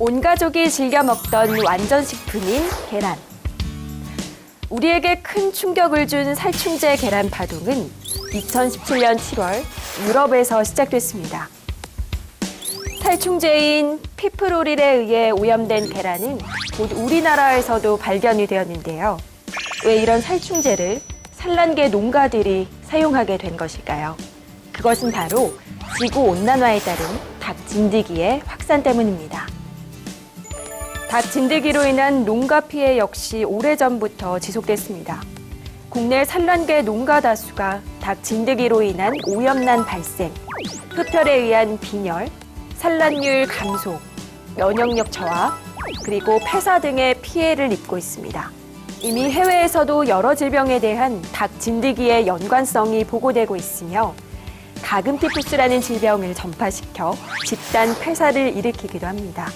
온 가족이 즐겨 먹던 완전 식품인 계란. 우리에게 큰 충격을 준 살충제 계란 파동은 2017년 7월 유럽에서 시작됐습니다. 살충제인 피프로릴에 의해 오염된 계란은 곧 우리나라에서도 발견이 되었는데요. 왜 이런 살충제를 산란계 농가들이 사용하게 된 것일까요? 그것은 바로 지구 온난화에 따른 닭 진드기의 확산 때문입니다. 닭 진드기로 인한 농가 피해 역시 오래전부터 지속됐습니다. 국내 산란계 농가 다수가 닭 진드기로 인한 오염난 발생, 흡혈에 의한 빈혈, 산란율 감소, 면역력 저하, 그리고 폐사 등의 피해를 입고 있습니다. 이미 해외에서도 여러 질병에 대한 닭 진드기의 연관성이 보고되고 있으며 가금티푸스라는 질병을 전파시켜 집단 폐사를 일으키기도 합니다.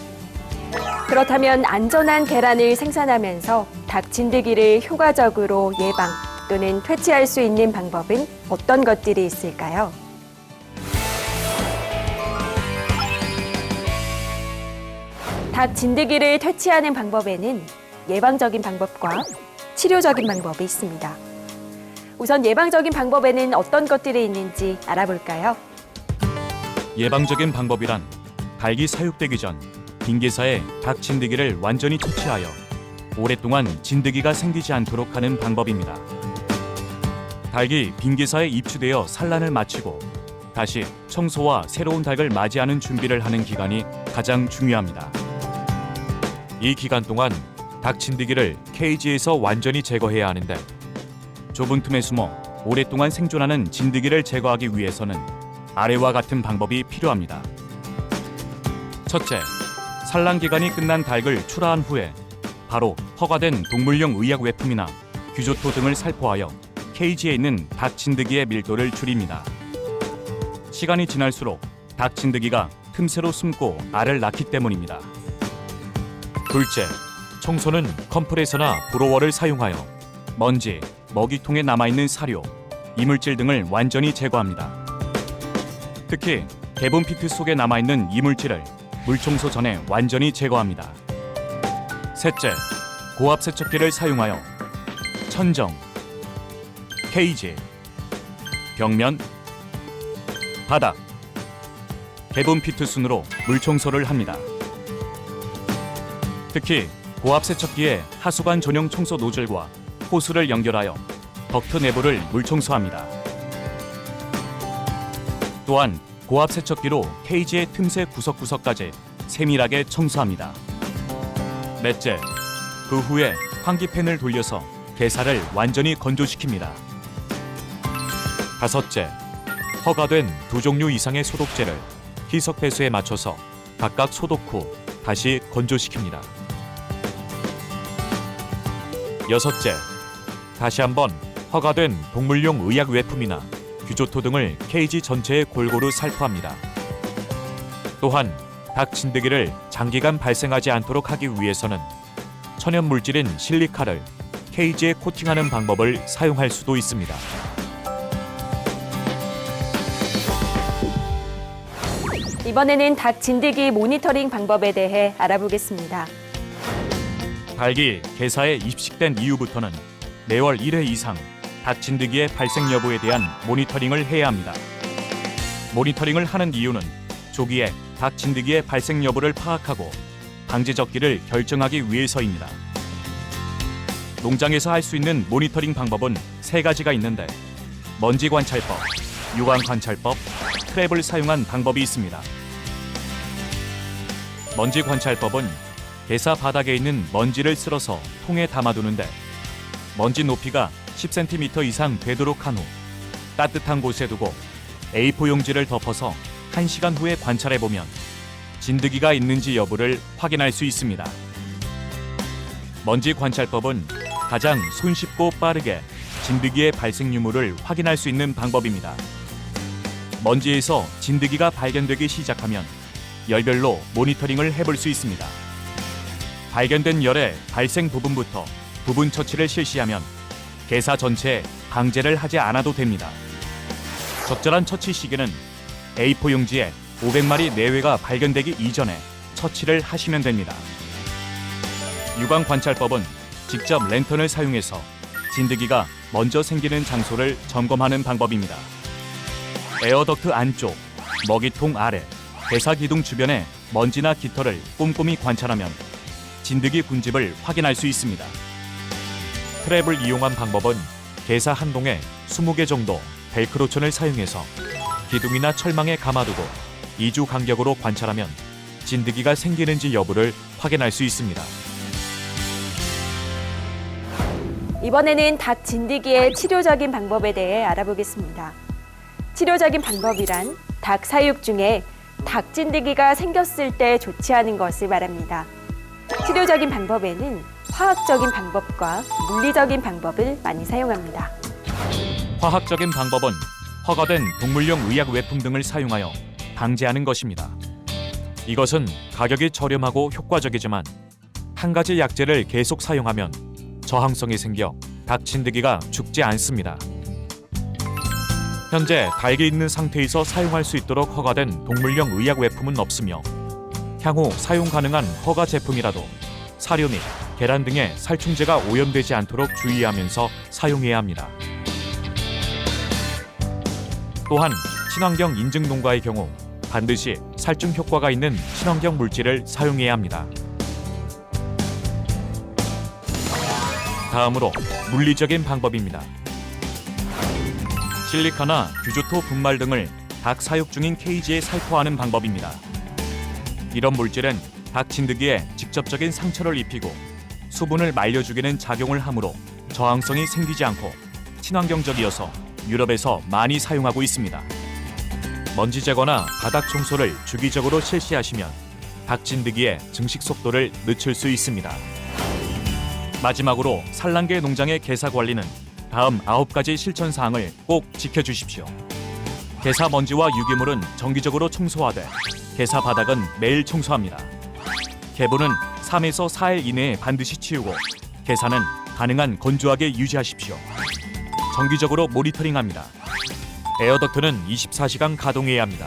그렇다면 안전한 계란을 생산하면서 닭 진드기를 효과적으로 예방 또는 퇴치할 수 있는 방법은 어떤 것들이 있을까요? 닭 진드기를 퇴치하는 방법에는 예방적인 방법과 치료적인 방법이 있습니다. 우선 예방적인 방법에는 어떤 것들이 있는지 알아볼까요? 예방적인 방법이란 닭이 사육되기 전 빈개사에 닭 진드기를 완전히 퇴치하여 오랫동안 진드기가 생기지 않도록 하는 방법입니다. 닭이 빈개사에 입추되어 산란을 마치고 다시 청소와 새로운 닭을 맞이하는 준비를 하는 기간이 가장 중요합니다. 이 기간 동안 닭 진드기를 케이지에서 완전히 제거해야 하는데 좁은 틈에 숨어 오랫동안 생존하는 진드기를 제거하기 위해서는 아래와 같은 방법이 필요합니다. 첫째, 산란 기간이 끝난 닭을 출하한 후에 바로 허가된 동물용 의약 외품이나 규조토 등을 살포하여 케이지에 있는 닭 진드기의 밀도를 줄입니다. 시간이 지날수록 닭 진드기가 틈새로 숨고 알을 낳기 때문입니다. 둘째, 청소는 컴프레서나 브로워를 사용하여 먼지, 먹이통에 남아있는 사료, 이물질 등을 완전히 제거합니다. 특히 개분 피트 속에 남아있는 이물질을 물청소 전에 완전히 제거합니다. 셋째, 고압 세척기를 사용하여 천정, 케이지, 벽면, 바닥, 개분 피트 순으로 물청소를 합니다. 특히 고압 세척기에 하수관 전용 청소 노즐과 호스를 연결하여 덕트 내부를 물청소합니다. 또한 고압 세척기로 케이지의 틈새 구석구석까지 세밀하게 청소합니다. 넷째, 그 후에 환기팬을 돌려서 게사를 완전히 건조시킵니다. 다섯째, 허가된 두 종류 이상의 소독제를 희석 배수에 맞춰서 각각 소독 후 다시 건조시킵니다. 여섯째, 다시 한번 허가된 동물용 의약 외품이나 규조토 등을 케이지 전체에 골고루 살포합니다. 또한 닭 진드기를 장기간 발생하지 않도록 하기 위해서는 천연 물질인 실리카를 케이지에 코팅하는 방법을 사용할 수도 있습니다. 이번에는 닭 진드기 모니터링 방법에 대해 알아보겠습니다. 닭이 개사에 입식된 이후부터는 매월 1회 이상 닭 진드기의 발생 여부에 대한 모니터링을 해야 합니다. 모니터링을 하는 이유는 조기에 닭 진드기의 발생 여부를 파악하고 방제 적기를 결정하기 위해서입니다. 농장에서 할 수 있는 모니터링 방법은 세 가지가 있는데 먼지 관찰법, 유광 관찰법, 트랩을 사용한 방법이 있습니다. 먼지 관찰법은 개사 바닥에 있는 먼지를 쓸어서 통에 담아두는데 먼지 높이가 10cm 이상 되도록 한 후 따뜻한 곳에 두고 A4 용지를 덮어서 1시간 후에 관찰해 보면 진드기가 있는지 여부를 확인할 수 있습니다. 먼지 관찰법은 가장 손쉽고 빠르게 진드기의 발생 유무를 확인할 수 있는 방법입니다. 먼지에서 진드기가 발견되기 시작하면 열별로 모니터링을 해볼 수 있습니다. 발견된 열의 발생 부분부터 부분 처치를 실시하면 개사 전체에 방제를 하지 않아도 됩니다. 적절한 처치 시기는 A4 용지에 500마리 내외가 발견되기 이전에 처치를 하시면 됩니다. 유광 관찰법은 직접 랜턴을 사용해서 진드기가 먼저 생기는 장소를 점검하는 방법입니다. 에어덕트 안쪽, 먹이통 아래, 대사 기둥 주변에 먼지나 깃털을 꼼꼼히 관찰하면 진드기 군집을 확인할 수 있습니다. 트랩을 이용한 방법은 개사 한 동에 20개 정도 벨크로천을 사용해서 기둥이나 철망에 감아두고 2주 간격으로 관찰하면 진드기가 생기는지 여부를 확인할 수 있습니다. 이번에는 닭 진드기의 치료적인 방법에 대해 알아보겠습니다. 치료적인 방법이란 닭 사육 중에 닭 진드기가 생겼을 때 조치하는 것을 말합니다. 치료적인 방법에는 화학적인 방법과 물리적인 방법을 많이 사용합니다. 화학적인 방법은 허가된 동물용 의약 외품 등을 사용하여 방제하는 것입니다. 이것은 가격이 저렴하고 효과적이지만 한 가지 약재를 계속 사용하면 저항성이 생겨 닭 진드기가 죽지 않습니다. 현재 닭이 있는 상태에서 사용할 수 있도록 허가된 동물용 의약 외품은 없으며 향후 사용 가능한 허가 제품이라도 사료 및 계란 등의 살충제가 오염되지 않도록 주의하면서 사용해야 합니다. 또한 친환경 인증 농가의 경우 반드시 살충 효과가 있는 친환경 물질을 사용해야 합니다. 다음으로 물리적인 방법입니다. 실리카나 규조토 분말 등을 닭 사육 중인 케이지에 살포하는 방법입니다. 이런 물질은 닭 진드기에 직접적인 상처를 입히고 수분을 말려 죽이는 작용을 하므로 저항성이 생기지 않고 친환경적이어서 유럽에서 많이 사용하고 있습니다. 먼지 제거나 바닥 청소를 주기적으로 실시하시면 닭 진드기의 증식 속도를 늦출 수 있습니다. 마지막으로 산란계 농장의 개사 관리는 다음 9가지 실천 사항을 꼭 지켜주십시오. 개사 먼지와 유기물은 정기적으로 청소하되 개사 바닥은 매일 청소합니다. 개분은 3에서 4일 이내에 반드시 치우고 개사는 가능한 건조하게 유지하십시오. 정기적으로 모니터링합니다. 에어덕트는 24시간 가동해야 합니다.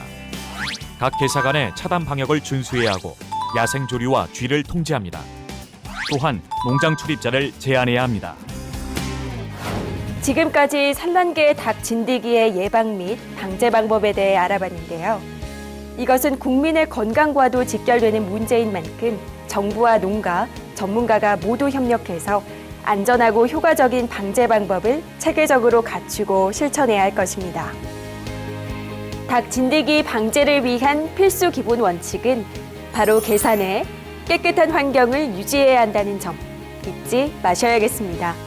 각 개사 간의 차단 방역을 준수해야 하고 야생 조류와 쥐를 통제합니다. 또한 농장 출입자를 제한해야 합니다. 지금까지 산란계 닭 진드기의 예방 및 방제 방법에 대해 알아봤는데요. 이것은 국민의 건강과도 직결되는 문제인 만큼 정부와 농가, 전문가가 모두 협력해서 안전하고 효과적인 방제 방법을 체계적으로 갖추고 실천해야 할 것입니다. 닭 진드기 방제를 위한 필수 기본 원칙은 바로 계산에 깨끗한 환경을 유지해야 한다는 점 잊지 마셔야겠습니다.